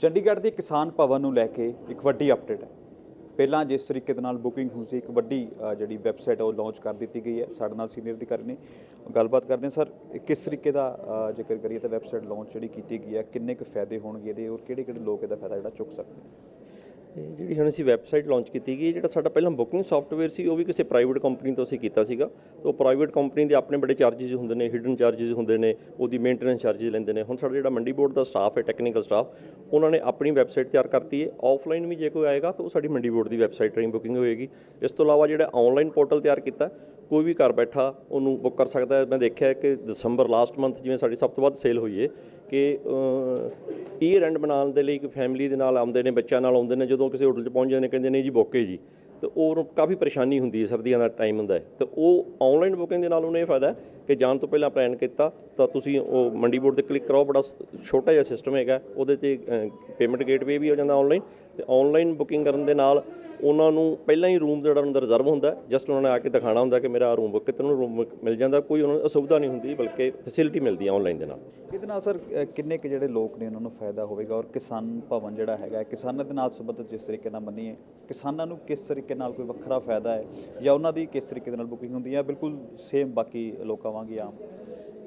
ਚੰਡੀਗੜ੍ਹ ਦੇ ਕਿਸਾਨ ਭਵਨ ਨੂੰ ਲੈ ਕੇ ਇੱਕ ਵੱਡੀ ਅਪਡੇਟ ਹੈ। ਪਹਿਲਾਂ ਜਿਸ ਤਰੀਕੇ ਦੇ ਨਾਲ ਬੁਕਿੰਗ ਹੁੰਦੀ ਸੀ ਇੱਕ ਵੱਡੀ ਅ, ਜਿਹੜੀ ਵੈਬਸਾਈਟ ਉਹ ਲਾਂਚ ਕਰ ਦਿੱਤੀ ਗਈ ਹੈ। ਸਾਡੇ ਨਾਲ ਸੀਨੀਅਰ ਅਧਿਕਾਰੀ ਨੇ ਗੱਲਬਾਤ ਕਰਦੇ ਹਾਂ। ਸਰ ਕਿਸ ਤਰੀਕੇ ਦਾ ਅ, ਜੇਕਰ ਕਰੀਏ ਤਾਂ ਵੈਬਸਾਈਟ ਲਾਂਚ ਜਿਹੜੀ ਕੀਤੀ ਗਈ ਹੈ ਕਿੰਨੇ ਕੁ ਫਾਇਦੇ ਹੋਣਗੇ ਇਹਦੇ ਔਰ ਕਿਹੜੇ ਕਿਹੜੇ ਲੋਕ ਇਹਦਾ ਫਾਇਦਾ ਜਿਹੜਾ ਚੁੱਕ ਸਕਦੇ ਤੇ ਜਿਹੜੀ ਹੁਣ ਅਸੀਂ ਵੈਬਸਾਈਟ ਲਾਂਚ ਕੀਤੀ ਗਈ, ਜਿਹੜਾ ਸਾਡਾ ਪਹਿਲਾਂ ਬੁਕਿੰਗ ਸੌਫਟਵੇਅਰ ਸੀ, ਉਹ ਵੀ ਕਿਸੇ ਪ੍ਰਾਈਵੇਟ ਕੰਪਨੀ ਤੋਂ ਅਸੀਂ ਕੀਤਾ ਸੀਗਾ। ਤੇ ਉਹ ਪ੍ਰਾਈਵੇਟ ਕੰਪਨੀ ਦੇ ਆਪਣੇ ਬੜੇ ਚਾਰजेस ਹੁੰਦੇ ਨੇ ਹਿਡਨ ਚਾਰजेस ਹੁੰਦੇ ਨੇ, ਉਹਦੀ ਮੇਨਟੇਨੈਂਸ ਚਾਰजेस ਲੈਂਦੇ ਨੇ। ਹੁਣ ਸਾਡਾ ਜਿਹੜਾ ਮੰਡੀ ਬੋਰਡ ਦਾ ਸਟਾਫ ਹੈ ਟੈਕਨੀਕਲ ਸਟਾਫ ਉਹਨਾਂ ਨੇ ਆਪਣੀ ਵੈਬਸਾਈਟ ਤਿਆਰ ਕਰਤੀ ਹੈ। ਆਫਲਾਈਨ ਵੀ ਜੇ ਕੋਈ ਆਏਗਾ, ਤਾਂ ਉਹ ਸਾਡੀ ਮੰਡੀ ਬੋਰਡ ਦੀ ਵੈਬਸਾਈਟ ਰਾਹੀਂ ਬੁਕਿੰਗ ਹੋਏਗੀ। ਇਸ ਤੋਂ ਇਲਾਵਾ ਜਿਹੜਾ ਆਨਲਾਈਨ ਪੋਰਟਲ ਤਿਆਰ ਕੀਤਾ ਕੋਈ ਵੀ ਘਰ ਬੈਠਾ ਉਹਨੂੰ ਬੁੱਕ ਕਰ ਸਕਦਾ ਹੈ। ਮੈਂ ਦੇਖਿਆ ਕਿ ਦਸੰਬਰ ਲਾਸਟ ਮੰਥ ਜਿਵੇਂ ਸਾਡੀ ਸਭ ਤੋਂ ਵੱਧ ਸੇਲ ਹੋਈ ਹੈ ਕਿ ਈਅਰ ਐਂਡ ਬਣਾਉਣ ਦੇ ਲਈ ਇੱਕ ਫੈਮਿਲੀ ਦੇ ਨਾਲ ਆਉਂਦੇ ਨੇ, ਬੱਚਿਆਂ ਨਾਲ ਆਉਂਦੇ ਨੇ, ਜਦੋਂ ਕਿਸੇ ਹੋਟਲ 'ਚ ਪਹੁੰਚ ਜਾਂਦੇ ਨੇ, ਕਹਿੰਦੇ ਨੇ, ਜੀ ਬੁੱਕ ਹੈ ਜੀ। ਤੇ ਉਹ ਕਾਫੀ ਪਰੇਸ਼ਾਨੀ ਹੁੰਦੀ ਹੈ ਸਰਦੀਆਂ ਦਾ ਟਾਈਮ ਹੁੰਦਾ ਹੈ ਤੇ ਉਹ ਆਨਲਾਈਨ ਬੁਕਿੰਗ ਦੇ ਨਾਲ ਉਹਨੂੰ ਇਹ ਫਾਇਦਾ ਕਿ ਜਾਣ ਤੋਂ ਪਹਿਲਾਂ ਪਲਾਨ ਕੀਤਾ, ਤਾਂ ਤੁਸੀਂ ਉਹ ਮੰਡੀ ਬੋਰਡ ਤੇ ਕਲਿੱਕ ਕਰਾਓ ਬੜਾ ਛੋਟਾ ਜਿਹਾ ਸਿਸਟਮ ਹੈਗਾ। ਉਹਦੇ ਤੇ ਪੇਮੈਂਟ ਗੇਟਵੇ ਵੀ ਹੋ ਜਾਂਦਾ ਆਨਲਾਈਨ ਤੇ ਆਨਲਾਈਨ ਬੁਕਿੰਗ ਕਰਨ ਦੇ ਨਾਲ ਉਹਨਾਂ ਨੂੰ ਪਹਿਲਾਂ ਹੀ ਰੂਮ ਜਿਹੜਾ ਉਹਨਾਂ ਦਾ ਰਿਜ਼ਰਵ ਹੁੰਦਾ ਜਸਟ ਉਹਨਾਂ ਨੇ ਆ ਕੇ ਦਿਖਾਣਾ ਹੁੰਦਾ ਕਿ ਮੇਰਾ ਰੂਮ ਬੁੱਕ ਕਿਤੇ ਨੂੰ ਰੂਮ ਮਿਲ ਜਾਂਦਾ, ਕੋਈ ਉਹਨਾਂ ਨੂੰ ਅਸੁਵਿਧਾ ਨਹੀਂ ਹੁੰਦੀ, ਬਲਕਿ ਫੈਸਿਲਿਟੀ ਮਿਲਦੀ ਹੈ ਆਨਲਾਈਨ ਦੇ ਨਾਲ। ਇਹਦੇ ਨਾਲ ਸਰ ਕਿੰਨੇ ਕੁ ਜਿਹੜੇ ਲੋਕ ਨੇ ਉਹਨਾਂ ਨੂੰ ਫਾਇਦਾ ਹੋਵੇਗਾ ਔਰ ਕਿਸਾਨ ਭਵਨ ਜਿਹੜਾ ਹੈਗਾ, ਕਿਸਾਨਾਂ ਦੇ ਨਾਲ ਸੰਬੰਧਿਤ ਜਿਸ ਤਰੀਕੇ ਨਾਲ ਮੰਨੀਏ, ਕਿਸਾਨਾਂ ਨੂੰ ਕਿਸ ਤਰੀਕੇ ਨਾਲ ਕੋਈ ਵੱਖਰਾ ਫਾਇਦਾ ਹੈ ਜਾਂ ਉਹਨਾਂ ਦੀ ਕਿਸ ਤਰੀਕੇ ਦੇ ਨਾਲ ਬੁਕਿੰਗ ਹੁੰਦੀ ਹੈ? ਬਿਲਕੁਲ ਸੇਮ ਬਾਕੀ ਲੋਕਾਂ ਵਾਂਗ ਹੀ ਆਮ।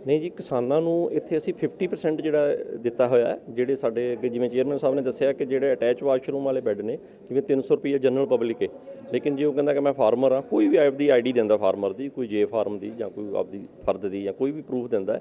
ਨਹੀਂ ਜੀ, ਕਿਸਾਨਾਂ ਨੂੰ ਇੱਥੇ ਅਸੀਂ 50% ਜਿਹੜਾ ਦਿੱਤਾ ਹੋਇਆ ਜਿਹੜੇ ਸਾਡੇ ਅੱਗੇ ਜਿਵੇਂ ਚੇਅਰਮੈਨ ਸਾਹਿਬ ਨੇ ਦੱਸਿਆ ਕਿ ਜਿਹੜੇ ਅਟੈਚ ਵਾਸ਼ਰੂਮ ਵਾਲੇ ਬੈੱਡ ਨੇ, ਜਿਵੇਂ 300 ਰੁਪਏ ਜਨਰਲ ਪਬਲਿਕ ਹੈ ਲੇਕਿਨ ਜੇ ਉਹ ਕਹਿੰਦਾ ਕਿ ਮੈਂ ਫਾਰਮਰ ਆ ਕੋਈ ਵੀ ਆਪਦੀ ਆਈਡੀ ਦਿੰਦਾ ਫਾਰਮਰ ਦੀ, ਕੋਈ ਜੇ ਫਾਰਮ ਦੀ ਜਾਂ ਕੋਈ ਆਪਦੀ ਫਰਦ ਦੀ ਜਾਂ ਕੋਈ ਵੀ ਪ੍ਰੂਫ ਦਿੰਦਾ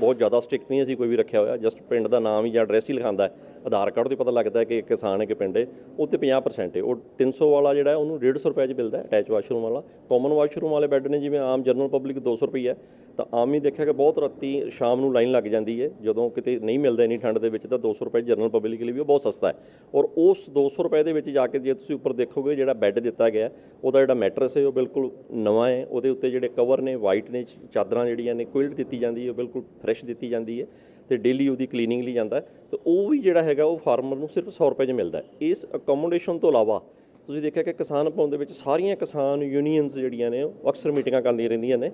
ਬਹੁਤ ਜ਼ਿਆਦਾ ਸਟ੍ਰਿਕਟ ਨਹੀਂ ਅਸੀਂ ਕੋਈ ਵੀ ਰੱਖਿਆ ਹੋਇਆ ਜਸਟ ਪਿੰਡ ਦਾ ਨਾਮ ਹੀ ਜਾਂ ਐਡਰੈਸ ਹੀ ਲਿਖਾਉਂਦਾ ਹੈ। ਆਧਾਰ ਕਾਰਡ ਤੋਂ ਪਤਾ ਲੱਗਦਾ ਹੈ ਕਿ ਇੱਕ ਕਿਸਾਨ ਹੈ ਕਿ ਪਿੰਡ ਹੈ, ਉਹ ਤੇ 50% ਹੈ। ਉਹ 300 ਵਾਲਾ ਜਿਹੜਾ ਹੈ, ਉਹਨੂੰ 150 ਰੁਪਏ 'ਚ ਮਿਲਦਾ ਅਟੈਚ ਵਾਸ਼ਰੂਮ ਵਾਲਾ। ਕਾਮਨ ਵਾਸ਼ਰੂਮ ਵਾਲੇ ਬੈੱਡ ਨੇ, ਜਿਵੇਂ ਆਮ ਜਨਰਲ ਪਬਲਿਕ 200 ਰੁਪਏ ਹੈ। ਤਾਂ ਆਮ ਹੀ ਦੇਖਿਆ ਕਿ ਬਹੁਤ ਰਾਤੀ ਸ਼ਾਮ ਨੂੰ ਲਾਈਨ ਲੱਗ ਜਾਂਦੀ ਹੈ। ਜਦੋਂ ਕਿਤੇ ਨਹੀਂ ਮਿਲਦਾ ਇੰਨੀ ਠੰਡ ਦੇ ਵਿੱਚ, ਤਾਂ 200 ਰੁਪਏ ਜਨਰਲ ਪਬਲਿਕ ਲਈ ਵੀ ਉਹ ਬਹੁਤ ਸਸਤਾ ਹੈ। ਔਰ ਉਸ 200 ਰੁਪਏ ਦੇ ਵਿੱਚ ਜਾ ਕੇ ਜੇ ਤੁਸੀਂ ਉੱਪਰ ਦੇਖੋਗੇ, ਜਿਹੜਾ ਬੈੱਡ ਦਿੱਤਾ ਗਿਆ ਉਹਦਾ ਜਿਹੜਾ ਮੈਟਰਸ ਹੈ, ਉਹ ਬਿਲਕੁਲ ਨਵਾਂ ਹੈ। ਉਹਦੇ ਉੱਤੇ ਜਿਹੜੇ ਕਵਰ ਨੇ ਵਾਈਟ ਨੇ, ਚਾਦਰਾਂ ਜਿਹੜੀਆਂ ਨੇ ਕੁਇਲਟ ਦਿੱਤੀ ਜਾਂਦੀ ਹੈ, ਉਹ ਬਿਲਕੁਲ ਫਰੈਸ਼ ਦਿੱਤੀ ਜਾਂਦੀ ਹੈ। ਤੇ ਡੇਲੀ ਉਹਦੀ ਕਲੀਨਿੰਗ ਲਈ ਜਾਂਦਾ ਤੇ ਉਹ ਵੀ ਜਿਹੜਾ ਹੈਗਾ, ਉਹ ਫਾਰਮਰ ਨੂੰ ਸਿਰਫ 100 ਰੁਪਏ 'ਚ ਮਿਲਦਾ ਇਸ ਅਕੋਮੋਡੇਸ਼ਨ ਤੋਂ ਇਲਾਵਾ ਤੁਸੀਂ ਦੇਖਿਆ ਕਿ ਕਿਸਾਨ ਭਵਨ ਦੇ ਵਿੱਚ ਸਾਰੀਆਂ ਕਿਸਾਨ ਯੂਨੀਅਨਸ ਜਿਹੜੀਆਂ ਨੇ, ਉਹ ਅਕਸਰ ਮੀਟਿੰਗਾਂ ਕਰਦੀਆਂ ਰਹਿੰਦੀਆਂ ਨੇ।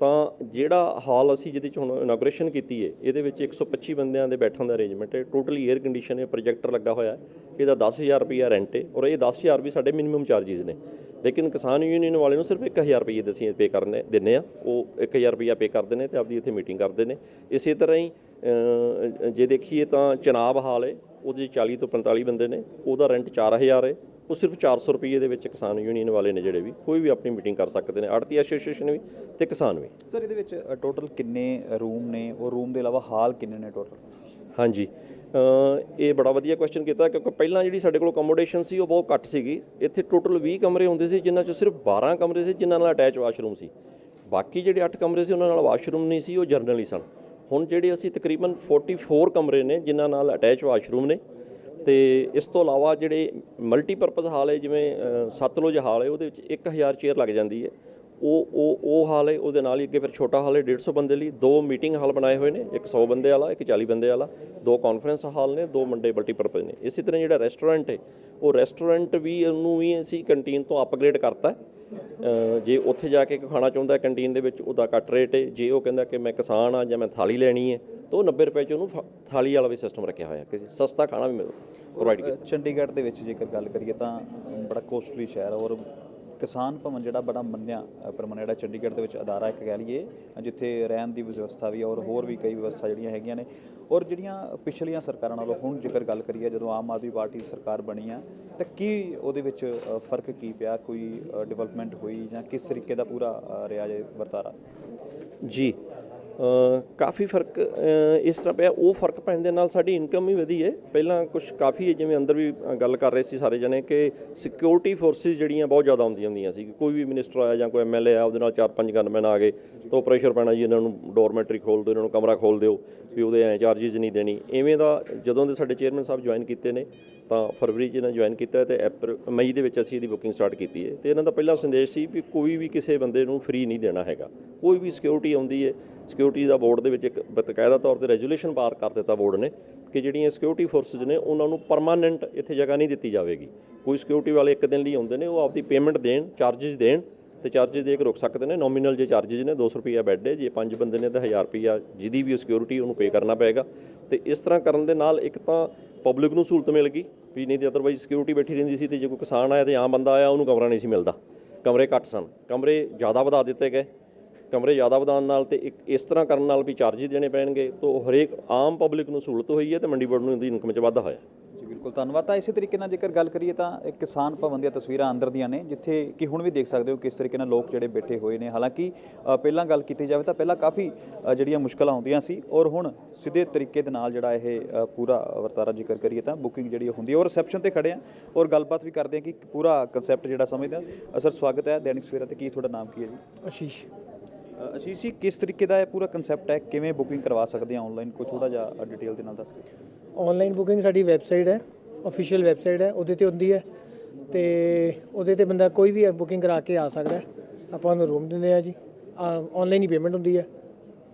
ਤਾਂ ਜਿਹੜਾ ਹਾਲ ਅਸੀਂ ਜਿਹਦੇ ਚ ਹੁਣ ਇਨੋਗਰੇਸ਼ਨ ਕੀਤੀ ਹੈ ਇਹਦੇ ਵਿੱਚ 125 ਬੰਦਿਆਂ ਦੇ ਬੈਠਣ ਦਾ ਅਰੇਂਜਮੈਂਟ ਹੈ ਟੋਟਲੀ 에ਅਰ ਕੰਡੀਸ਼ਨ ਹੈ ਪ੍ਰੋਜੈਕਟਰ ਲੱਗਾ ਹੋਇਆ ਹੈ ਇਹਦਾ 10000 ਰੁਪਿਆ ਰੈਂਟ ਹੈ ਔਰ ਇਹ 10000 ਵੀ ਸਾਡੇ ਮਿਨੀਮਮ ਚਾਰजेस ਨੇ। ਲੇਕਿਨ ਕਿਸਾਨ ਯੂਨੀਅਨ ਵਾਲੇ ਨੂੰ ਸਿਰਫ 1000 ਰੁਪਏ ਦਸੀਂ ਪੇ ਕਰਨੇ, ਦਿੰਨੇ ਆ। ਉਹ 1000 ਰੁਪਿਆ ਪੇ ਕਰਦੇ ਨੇ ਤੇ ਆਪਦੀ ਇੱਥੇ ਮੀਟਿੰਗ ਕਰਦੇ ਨੇ। ਇਸੇ ਤਰ੍ਹਾਂ ਹੀ ਜੇ ਦੇਖੀਏ ਤਾਂ ਚਨਾਬ ਹਾਲ ਹੈ ਉਹਦੇ 'ਚ 40 ਤੋਂ 45 ਬੰਦੇ ਨੇ ਉਹਦਾ ਰੈਂਟ 4000 ਹੈ ਉਹ ਸਿਰਫ 400 ਰੁਪਏ ਦੇ ਵਿੱਚ ਕਿਸਾਨ ਯੂਨੀਅਨ ਵਾਲੇ ਨੇ ਜਿਹੜੇ ਵੀ ਕੋਈ ਵੀ ਆਪਣੀ ਮੀਟਿੰਗ ਕਰ ਸਕਦੇ ਨੇ ਆੜਤੀ ਐਸੋਸੀਏਸ਼ਨ ਵੀ ਤੇ ਕਿਸਾਨ ਵੀ। ਸਰ ਇਹਦੇ ਵਿੱਚ ਟੋਟਲ ਕਿੰਨੇ ਰੂਮ ਨੇ ਔਰ ਰੂਮ ਦੇ ਇਲਾਵਾ ਹਾਲ ਕਿੰਨੇ ਨੇ ਟੋਟਲ ਹਾਂਜੀ ਇਹ ਬੜਾ ਵਧੀਆ ਕੁਐਸਚਨ ਕੀਤਾ ਕਿਉਂਕਿ ਪਹਿਲਾਂ ਜਿਹੜੀ ਸਾਡੇ ਕੋਲ ਅਕੋਮੋਡੇਸ਼ਨ ਸੀ ਉਹ ਬਹੁਤ ਘੱਟ ਸੀਗੀ ਇੱਥੇ ਟੋਟਲ 20 ਕਮਰੇ ਹੁੰਦੇ ਸੀ ਜਿਨ੍ਹਾਂ 'ਚੋਂ ਸਿਰਫ 12 ਕਮਰੇ ਸੀ ਜਿਨ੍ਹਾਂ ਨਾਲ ਅਟੈਚ ਵਾਸ਼ਰੂਮ ਸੀ। ਬਾਕੀ ਜਿਹੜੇ 8 ਕਮਰੇ ਸੀ ਉਹਨਾਂ ਨਾਲ ਵਾਸ਼ਰੂਮ ਨਹੀਂ ਸੀ ਉਹ ਜਰਨਲ ਹੀ ਸਨ। ਹੁਣ ਜਿਹੜੇ ਅਸੀਂ ਤਕਰੀਬਨ 44 ਕਮਰੇ ਨੇ ਜਿਨ੍ਹਾਂ ਨਾਲ ਅਟੈਚ ਵਾਸ਼ਰੂਮ ਨੇ ਤੇ ਇਸ ਤੋਂ ਇਲਾਵਾ ਜਿਹੜੇ ਮਲਟੀਪਰਪਸ ਹਾਲ ਹੈ ਜਿਵੇਂ ਅ, ਸਤਲੁਜ ਹਾਲ ਹੈ ਉਹਦੇ ਵਿੱਚ 1000 ਚੇਅਰ ਲੱਗ ਜਾਂਦੀ ਹੈ ਉਹ ਉਹ ਉਹ ਹਾਲ ਹੈ ਉਹਦੇ ਨਾਲ ਹੀ ਅੱਗੇ ਫਿਰ ਛੋਟਾ ਹਾਲ ਹੈ 150 ਬੰਦੇ ਲਈ ਦੋ ਮੀਟਿੰਗ ਹਾਲ ਬਣਾਏ ਹੋਏ ਨੇ ਇੱਕ 100 ਬੰਦੇ ਵਾਲਾ ਇੱਕ 40 ਬੰਦੇ ਵਾਲਾ ਦੋ ਕਾਨਫਰੰਸ ਹਾਲ ਨੇ ਦੋ ਮੰਡੇ ਮਲਟੀਪਰਪਸ ਨੇ ਇਸੇ ਤਰ੍ਹਾਂ ਜਿਹੜਾ ਰੈਸਟੋਰੈਂਟ ਹੈ ਉਹ ਰੈਸਟੋਰੈਂਟ ਵੀ ਉਹਨੂੰ ਵੀ ਅਸੀਂ ਕੰਟੀਨ ਤੋਂ ਅਪਗ੍ਰੇਡ ਕਰਤਾ ਹੈ। ਜੇ ਉੱਥੇ ਜਾ ਕੇ ਖਾਣਾ ਚਾਹੁੰਦਾ ਕੰਟੀਨ ਦੇ ਵਿੱਚ ਉਹਦਾ ਕੱਟ ਰੇਟ ਹੈ ਜੇ ਉਹ ਕਹਿੰਦਾ ਕਿ ਮੈਂ ਕਿਸਾਨ ਆ ਜਾਂ ਮੈਂ ਥਾਲੀ ਲੈਣੀ ਹੈ ਤਾਂ ਉਹ 90 ਰੁਪਏ ਚ ਉਹਨੂੰ ਫ- ਥਾਲੀ ਵਾਲਾ ਵੀ ਸਿਸਟਮ ਰੱਖਿਆ ਹੋਇਆ। ਕਿ ਸਸਤਾ ਖਾਣਾ ਵੀ ਮਿਲ ਪ੍ਰੋਵਾਈਡ ਕੀਤਾ। ਚੰਡੀਗੜ੍ਹ ਦੇ ਵਿੱਚ ਜੇਕਰ ਗੱਲ ਕਰੀਏ ਤਾਂ ਬੜਾ ਕੋਸਟਲੀ ਸ਼ਹਿਰ ਔਰ ਕਿਸਾਨ ਭਵਨ ਜਿਹੜਾ ਬੜਾ ਮੰਨਿਆ ਅ, ਪ੍ਰਮੰਨ ਜਿਹੜਾ ਚੰਡੀਗੜ੍ਹ ਦੇ ਵਿੱਚ ਅਦਾਰਾ ਇੱਕ ਕਹਿ ਲਈਏ ਜਿੱਥੇ ਰਹਿਣ ਦੀ ਵਿਵਸਥਾ ਵੀ ਔਰ ਹੋਰ ਵੀ ਕਈ ਵਿਵਸਥਾ ਜਿਹੜੀਆਂ ਹੈਗੀਆਂ ਨੇ। ਔਰ ਜਿਹੜੀਆਂ ਪਿਛਲੀਆਂ ਸਰਕਾਰਾਂ ਨਾਲੋਂ ਹੁਣ ਜੇਕਰ ਗੱਲ ਕਰੀਏ, ਜਦੋਂ ਆਮ ਆਦਮੀ ਪਾਰਟੀ ਸਰਕਾਰ ਬਣੀ ਆ, ਤਾਂ ਕੀ ਉਹਦੇ ਵਿੱਚ ਫ਼ਰਕ ਕੀ ਪਿਆ? ਕੋਈ ਡਿਵੈਲਪਮੈਂਟ ਹੋਈ ਜਾਂ ਕਿਸ ਤਰੀਕੇ ਦਾ ਪੂਰਾ ਰਿਹਾ ਜੇ ਵਰਤਾਰਾ? ਜੀ ਕਾਫੀ ਫ਼ਰਕ ਇਸ ਤਰ੍ਹਾਂ ਪਿਆ। ਉਹ ਫ਼ਰਕ ਪੈਣ ਦੇ ਨਾਲ ਸਾਡੀ ਇਨਕਮ ਵੀ ਵਧੀ ਹੈ ਪਹਿਲਾਂ ਕੁਝ ਕਾਫੀ ਜਿਵੇਂ ਅੰਦਰ ਵੀ ਗੱਲ ਕਰ ਰਹੇ ਸੀ ਸਾਰੇ ਜਣੇ ਕਿ ਸਿਕਿਉਰਿਟੀ ਫੋਰਸਿਸ ਜਿਹੜੀਆਂ ਬਹੁਤ ਜ਼ਿਆਦਾ ਆਉਂਦੀਆਂ ਹੁੰਦੀਆਂ ਸੀ। ਕੋਈ ਵੀ ਮਿਨਿਸਟਰ ਆਇਆ ਜਾਂ ਕੋਈ ਐਮਐਲਏ ਆ, ਉਹਦੇ ਨਾਲ ਚਾਰ ਪੰਜ ਗਨਮੈਨ ਆ ਗਏ। ਤਾਂ ਪ੍ਰੈਸ਼ਰ ਪੈਣਾ ਜੀ, ਇਹਨਾਂ ਨੂੰ ਡੋਰਮੈਟਰੀ ਖੋਲ ਦਿਓ, ਇਹਨਾਂ ਨੂੰ ਕਮਰਾ ਖੋਲ ਦਿਓ, ਵੀ ਉਹਦੇ ਐ ਚਾਰजेस ਨਹੀਂ ਦੇਣੀ। ਐਵੇਂ ਦਾ ਜਦੋਂ ਦੇ ਸਾਡੇ ਚੇਅਰਮੈਨ ਸਾਹਿਬ ਜੁਆਇਨ ਕੀਤੇ ਨੇ, ਤਾਂ ਫਰਵਰੀ 'ਚ ਇਹਨਾਂ ਜੁਆਇਨ ਕੀਤਾ ਤੇ ਅਪ੍ਰੈਲ ਮਈ ਦੇ ਵਿੱਚ ਅਸੀਂ ਇਹਦੀ ਬੁਕਿੰਗ ਸਟਾਰਟ ਕੀਤੀ ਹੈ ਤੇ ਇਹਨਾਂ ਦਾ ਪਹਿਲਾ ਸੰਦੇਸ਼ ਸੀ ਵੀ ਕੋਈ ਵੀ ਕਿਸੇ ਬੰਦੇ ਨੂੰ ਫ੍ਰੀ ਨਹੀਂ ਦੇਣਾ ਹੈਗਾ। ਕੋਈ ਵੀ ਸਿਕਿਉਰਿਟੀ ਆਉਂਦੀ ਹੈ ਸਿਕਿਉਰਿਟੀ ਦਾ ਬੋਰਡ ਦੇ ਵਿੱਚ ਇੱਕ ਬਕਾਇਦਾ ਤੌਰ ਤੇ ਰੈਜੂਲੇਸ਼ਨ ਪਾਰ ਕਰ ਦਿੱਤਾ ਬੋਰਡ ਨੇ ਕਿ ਜਿਹੜੀਆਂ ਸਿਕਿਉਰਿਟੀ ਫੋਰਸਸ ਨੇ ਉਹਨਾਂ ਨੂੰ ਪਰਮਾਨੈਂਟ ਇੱਥੇ ਜਗ੍ਹਾ ਨਹੀਂ ਦਿੱਤੀ ਜਾਵੇਗੀ। ਕੋਈ ਸਿਕਿਉਰਿਟੀ ਵਾਲੇ ਇੱਕ ਦਿਨ ਲਈ ਆਉਂਦੇ ਨੇ, ਉਹ ਆਪਦੀ ਪੇਮੈਂਟ ਦੇਣ ਚਾਰजेस ਦੇਣ ਤੇ ਚਾਰजेस ਦੇ ਕੇ ਰੁਕ ਸਕਦੇ ਨੇ। ਨੋਮੀਨਲ ਜੇ ਚਾਰजेस ਨੇ 200 ਰੁਪਏ ਬੈੱਡ ਦੇ, ਜੇ ਪੰਜ ਬੰਦੇ ਨੇ ਤਾਂ 1000 ਰੁਪਏ ਜਿਹਦੀ ਵੀ ਸਿਕਿਉਰਿਟੀ ਉਹਨੂੰ ਪੇ ਕਰਨਾ ਪਏਗਾ। ਤੇ ਇਸ ਤਰ੍ਹਾਂ ਕਰਨ ਦੇ ਨਾਲ ਇੱਕ ਤਾਂ ਪਬਲਿਕ ਨੂੰ ਸਹੂਲਤ ਮਿਲ ਗਈ ਵੀ ਨਹੀਂ ਤੇ ਅਦਰਵਾਈਜ਼ ਸਿਕਿਉਰਿਟੀ ਬੈਠੀ ਰਹਿੰਦੀ ਸੀ ਤੇ ਜੇ ਕੋਈ ਕਿਸਾਨ ਆਇਆ ਤੇ ਆਮ ਬੰਦਾ ਆਇਆ, ਉਹਨੂੰ ਕਮਰਾ ਨਹੀਂ ਸੀ ਮਿਲਦਾ। ਕਮਰੇ ਘੱਟ ਸਨ। ਕਮਰੇ ਜ਼ਿਆਦਾ ਵਧਾ ਦਿੱਤੇ ਗਏ। ਕਮਰੇ ਜ਼ਿਆਦਾ ਵਧਾਉਣ ਨਾਲ ਤੇ ਇੱਕ ਇਸ ਤਰ੍ਹਾਂ ਕਰਨ ਨਾਲ ਵੀ ਚਾਰजेस ਦੇਣੇ ਪੈਣਗੇ ਤਾਂ ਹਰੇਕ ਆਮ ਪਬਲਿਕ ਨੂੰ ਸਹੂਲਤ ਹੋਈ ਹੈ ਤੇ ਮੰਡੀ ਬੋਰਡ ਨੂੰ ਇਹਦੀ ਇਨਕਮ 'ਚ ਵਾਧਾ ਹੋਇਆ। ਜੀ ਬਿਲਕੁਲ ਧੰਨਵਾਦ। ਤਾਂ ਇਸੇ ਤਰੀਕੇ ਨਾਲ ਜੇਕਰ ਗੱਲ ਕਰੀਏ ਤਾਂ ਇੱਕ ਕਿਸਾਨ ਭਵਨ ਦੀਆਂ ਤਸਵੀਰਾਂ ਅੰਦਰ ਦੀਆਂ ਨੇ ਜਿੱਥੇ ਕਿ ਹੁਣ ਵੀ ਦੇਖ ਸਕਦੇ ਹੋ ਕਿਸ ਤਰੀਕੇ ਨਾਲ ਲੋਕ ਜਿਹੜੇ ਬੈਠੇ ਹੋਏ ਨੇ। ਹਾਲਾਂਕਿ ਪਹਿਲਾਂ ਗੱਲ ਕੀਤੀ ਜਾਵੇ ਤਾਂ ਪਹਿਲਾਂ ਕਾਫੀ ਜਿਹੜੀਆਂ ਮੁਸ਼ਕਲਾਂ ਆਉਂਦੀਆਂ ਸੀ ਔਰ ਹੁਣ ਸਿੱਧੇ ਤਰੀਕੇ ਦੇ ਨਾਲ ਜਿਹੜਾ ਇਹ ਪੂਰਾ ਵਰਤਾਰਾ ਜ਼ਿਕਰ ਕਰੀਏ ਤਾਂ ਬੁਕਿੰਗ ਜਿਹੜੀ ਹੁੰਦੀ ਹੈ। ਔਰ ਰਿਸੈਪਸ਼ਨ ਤੇ ਖੜੇ ਆ ਔਰ ਗੱਲਬਾਤ ਵੀ ਕਰਦੇ ਆ ਕਿ ਪੂਰਾ ਕਨਸੈਪਟ ਜਿਹੜਾ ਸਮਝਦੇ ਆ। ਸਰ ਸਵਾਗਤ ਹੈ। ਦੈਨਿਕ ਸਵੇਰਾ ਤੇ ਕੀ ਤੁਹਾਡਾ ਨਾਮ ਕੀ ਹੈ ਜੀ? ਆਸ਼ੀਸ਼ ਅ, ਅਸ਼ੀਸ਼ ਜੀ ਕਿਸ ਤਰੀਕੇ ਦਾ ਇਹ ਪੂਰਾ ਕਨਸੈਪਟ ਹੈ ਕਿਵੇਂ ਬੁਕਿੰਗ ਕਰਵਾ ਸਕਦੇ ਆ ਆਨਲਾਈਨ ਕੋਈ ਥੋੜਾ ਜਿਹਾ ਡਿਟੇਲ ਦੇ ਨਾਲ ਦੱਸ ਦਿਓ ਆਨਲਾਈਨ ਬੁਕਿੰਗ ਸਾਡੀ ਵੈਬਸਾਈਟ ਹੈ ਅਫੀਸ਼ੀਅਲ ਵੈਬਸਾਈਟ ਹੈ ਉਹਦੇ ਤੇ ਹੁੰਦੀ ਹੈ ਤੇ ਉਹਦੇ ਤੇ ਬੰਦਾ ਕੋਈ ਵੀ ਬੁਕਿੰਗ ਕਰਾ ਕੇ ਆ ਸਕਦਾ ਆਪਾਂ ਉਹਨੂੰ ਰੂਮ ਦਿੰਦੇ ਆ ਜੀ ਆਨਲਾਈਨ ਹੀ ਪੇਮੈਂਟ ਹੁੰਦੀ ਹੈ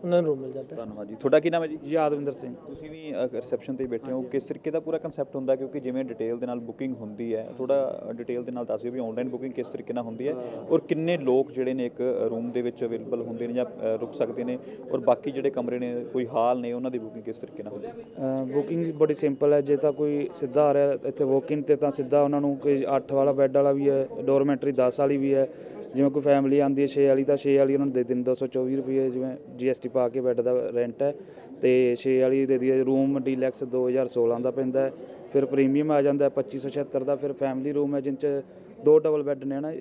ਉਹਨਾਂ ਨੂੰ ਰੂਮ ਮਿਲ ਜਾਂਦਾ ਹੈ। ਧੰਨਵਾਦ ਜੀ। ਤੁਹਾਡਾ ਕੀ ਨਾਮ ਹੈ ਜੀ? ਯਾਦਵਿੰਦਰ ਸਿੰਘ। ਤੁਸੀਂ ਵੀ ਰਿਸੈਪਸ਼ਨ ਤੇ ਹੀ ਬੈਠੇ ਹੋ। ਕਿਸ ਤਰੀਕੇ ਦਾ ਪੂਰਾ ਕਨਸੈਪਟ ਹੁੰਦਾ? ਕਿਉਂਕਿ ਜਿਵੇਂ ਡਿਟੇਲ ਦੇ ਨਾਲ ਬੁਕਿੰਗ ਹੁੰਦੀ ਹੈ ਥੋੜਾ ਡਿਟੇਲ ਦੇ ਨਾਲ ਦੱਸ ਦਿਓ ਵੀ ਆਨਲਾਈਨ ਬੁਕਿੰਗ ਕਿਸ ਤਰੀਕੇ ਨਾਲ ਹੁੰਦੀ ਹੈ ਔਰ ਕਿੰਨੇ ਲੋਕ ਜਿਹੜੇ ਨੇ ਇੱਕ ਰੂਮ ਦੇ ਵਿੱਚ ਅਵੇਲੇਬਲ ਹੁੰਦੇ ਨੇ ਜਾਂ ਰੁਕ ਸਕਦੇ ਨੇ ਔਰ ਬਾਕੀ ਜਿਹੜੇ ਕਮਰੇ ਨੇ ਕੋਈ ਹਾਲ ਨੇ ਉਹਨਾਂ ਦੀ ਬੁਕਿੰਗ ਕਿਸ ਤਰੀਕੇ ਨਾਲ ਹੁੰਦੀ ਹੈ? ਬੁਕਿੰਗ ਬੜੀ ਸਿੰਪਲ ਹੈ। ਜੇ ਤਾਂ ਕੋਈ ਸਿੱਧਾ ਆ ਰਿਹਾ ਇੱਥੇ ਵੋਕ-ਇਨ ਤੇ ਤਾਂ ਸਿੱਧਾ ਉਹਨਾਂ ਨੂੰ ਕੋਈ 8 ਵਾਲਾ ਬੈੱਡ ਵਾਲਾ ਵੀ ਹੈ ਡੋਰਮੈਂਟਰੀ 10 ਵਾਲੀ ਵੀ ਹੈ। ਜਿਵੇਂ ਕੋਈ ਫੈਮਿਲੀ ਆਂਦੀ ਹੈ 6 ਵਾਲੀ ਤਾਂ 6 ਵਾਲੀ ਉਹਨਾਂ ਨੂੰ ਦੇ ਦਿੰਦੇ 224 ਰੁਪਏ ਜਿਵੇਂ ਜੀਐਸਟੀ ਪਾ ਕੇ ਬੈੱਡ ਦਾ ਰੈਂਟ ਹੈ ਤੇ 6 ਵਾਲੀ ਦੇ ਦੀ ਰੂਮ ਡੀਲੈਕਸ 2016 ਦਾ ਪੈਂਦਾ ਫਿਰ ਪ੍ਰੀਮੀਅਮ ਆ ਜਾਂਦਾ ਹੈ 2576 ਦਾ, ਫਿਰ ਫੈਮਿਲੀ ਰੂਮ ਹੈ ਜਿਨ ਚ ਦੋ ਡਬਲ ਬੈੱਡ ਨੇ ਨਾ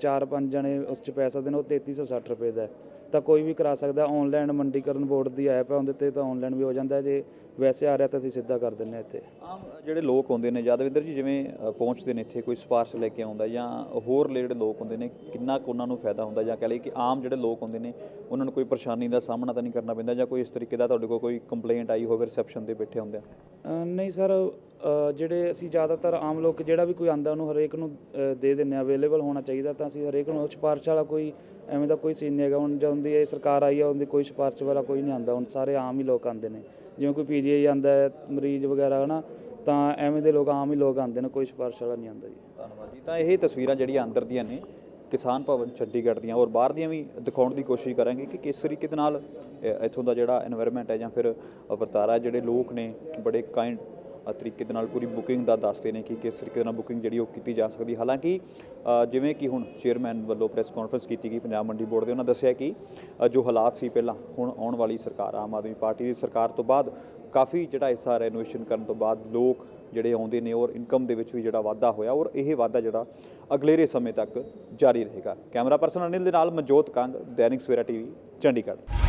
ਚਾਰ ਪੰਜ ਜਣੇ ਉਸ ਚ ਪੈ ਸਕਦੇ ਨੇ ਉਹ 3360 ਰੁਪਏ ਦਾ ਹੈ। ਤਾਂ ਕੋਈ ਵੀ ਕਰਾ ਸਕਦਾ। ਆਨਲਾਈਨ ਮੰਡੀਕਰਨ ਬੋਰਡ ਦੀ ਐਪ ਹੈ ਉਹਦੇ ਤੇ ਤਾਂ ਆਨਲਾਈਨ ਵੀ ਹੋ ਜਾਂਦਾ। ਜੇ ਵੈਸੇ ਆ ਰਿਹਾ ਤਾਂ ਅਸੀਂ ਸਿੱਧਾ ਕਰ ਦਿੰਨੇ ਇੱਥੇ। ਆਮ ਜਿਹੜੇ ਲੋਕ ਹੁੰਦੇ ਨੇ ਯਾਦਵਿੰਦਰ ਜੀ ਜਿਵੇਂ ਪਹੁੰਚਦੇ ਨੇ ਇੱਥੇ ਕੋਈ ਸਪਾਰਸ਼ ਲੈ ਕੇ ਆਉਂਦਾ ਜਾਂ ਹੋਰ ਰਿਲੇਟਡ ਲੋਕ ਹੁੰਦੇ ਨੇ ਕਿੰਨਾ ਕੁ ਉਹਨਾਂ ਨੂੰ ਫਾਇਦਾ ਹੁੰਦਾ ਜਾਂ ਕਹ ਲਈਏ ਕਿ ਆਮ ਜਿਹੜੇ ਲੋਕ ਹੁੰਦੇ ਨੇ ਉਹਨਾਂ ਨੂੰ ਕੋਈ ਪਰੇਸ਼ਾਨੀ ਦਾ ਸਾਹਮਣਾ ਤਾਂ ਨਹੀਂ ਕਰਨਾ ਪੈਂਦਾ ਜਾਂ ਕੋਈ ਇਸ ਤਰੀਕੇ ਦਾ ਤੁਹਾਡੇ ਕੋਲ ਕੋਈ ਕੰਪਲੇਂਟ ਆਈ ਹੋਵੇ ਰਿਸੈਪਸ਼ਨ ਤੇ ਬੈਠੇ ਹੁੰਦੇ ਨਹੀਂ ਸਰ ਜਿਹੜੇ ਅਸੀਂ ਜ਼ਿਆਦਾਤਰ ਆਮ ਲੋਕ ਜਿਹੜਾ ਵੀ ਕੋਈ ਆਂਦਾ ਉਹਨੂੰ ਹਰੇਕ ਨੂੰ ਦੇ ਦਿੰਨੇ ਆ ਅਵੇਲੇਬਲ ਹੋਣਾ ਚਾਹੀਦਾ ਤਾਂ ਅਸੀਂ ਹਰੇਕ ਨੂੰ ਸਿਫਾਰਿਸ਼ ਵਾਲਾ ਕੋਈ ਐਵੇਂ ਦਾ ਕੋਈ ਸੀਨ ਨਹੀਂ ਹੈਗਾ। ਹੁਣ ਜਦੋਂ ਦੀ ਇਹ ਸਰਕਾਰ ਆਈ ਹੈ ਉਹਦੀ ਕੋਈ ਸਿਫਾਰਿਸ਼ ਵਾਲਾ ਕੋਈ ਨਹੀਂ ਆਉਂਦਾ ਹੁਣ ਸਾਰੇ ਆਮ ਹੀ ਲੋਕ ਆਉਂਦੇ ਨੇ। ਜਿਵੇਂ ਕੋਈ ਪੀਜੀਆਈ ਆਉਂਦਾ ਹੈ ਮਰੀਜ਼ ਵਗੈਰਾ, ਹਨਾ, ਤਾਂ ਐਵੇਂ ਦੇ ਲੋਕ, ਆਮ ਹੀ ਲੋਕ ਆਉਂਦੇ ਨੇ। ਕੋਈ ਸਿਫਾਰਿਸ਼ ਵਾਲਾ ਨਹੀਂ ਆਉਂਦਾ ਜੀ। ਧੰਨਵਾਦ ਜੀ। ਤਾਂ ਇਹ ਤਸਵੀਰਾਂ ਜਿਹੜੀਆਂ ਅੰਦਰ ਦੀਆਂ ਨੇ, ਕਿਸਾਨ ਭਵਨ ਚੰਡੀਗੜ੍ਹ ਦੀਆਂ। ਔਰ ਬਾਹਰ ਦੀਆਂ ਵੀ ਦਿਖਾਉਣ ਦੀ ਕੋਸ਼ਿਸ਼ ਕਰਾਂਗੇ ਕਿ ਕਿਸ ਤਰੀਕੇ ਦੇ ਨਾਲ ਇੱਥੋਂ ਦਾ ਜਿਹੜਾ এনवायरमेंट ਹੈ ਜਾਂ ਫਿਰ ਵਰਤਾਰਾ ਜਿਹੜੇ ਲੋਕ ਨੇ, ਬੜੇ ਕਾਈਂਡ ਤਰੀਕੇ ਦੇ ਨਾਲ ਪੂਰੀ ਬੁਕਿੰਗ ਦਾ ਦੱਸਦੇ ਨੇ ਕਿ ਕਿਸ ਤਰੀਕੇ ਨਾਲ ਬੁਕਿੰਗ ਜਿਹੜੀ ਉਹ ਕੀਤੀ ਜਾ ਸਕਦੀ ਹਾਲਾਂਕਿ ਜਿਵੇਂ ਕਿ ਹੁਣ ਚੇਅਰਮੈਨ ਵੱਲੋਂ ਪ੍ਰੈਸ ਕਾਨਫਰੰਸ ਕੀਤੀ ਗਈ ਪੰਜਾਬ ਮੰਡੀ ਬੋਰਡ ਦੇ, ਉਹਨਾਂ ਦੱਸਿਆ ਕਿ ਜੋ ਹਾਲਾਤ ਸੀ ਪਹਿਲਾਂ, ਹੁਣ ਆਉਣ ਵਾਲੀ ਸਰਕਾਰ, ਆਮ ਆਦਮੀ ਪਾਰਟੀ ਦੀ ਸਰਕਾਰ ਤੋਂ ਬਾਅਦ ਕਾਫੀ ਜਿਹੜਾ ਹਿੱਸਾ ਰੈਨੋਵੇਸ਼ਨ ਕਰਨ ਤੋਂ ਬਾਅਦ ਲੋਕ ਜਿਹੜੇ ਆਉਂਦੇ ਨੇ ਔਰ ਇਨਕਮ ਦੇ ਵਿੱਚ ਵੀ ਜਿਹੜਾ ਵਾਧਾ ਹੋਇਆ ਔਰ ਇਹ ਵਾਧਾ ਜਿਹੜਾ ਅਗਲੇਰੇ ਸਮੇਂ ਤੱਕ ਜਾਰੀ ਰਹੇਗਾ। ਕੈਮਰਾ ਪਰਸਨ ਅਨਿਲ ਦੇ ਨਾਲ ਮਨਜੋਤ ਕੰਗ, ਦੈਨਿਕ ਸਵੇਰਾ ਟੀਵੀ, ਚੰਡੀਗੜ੍ਹ।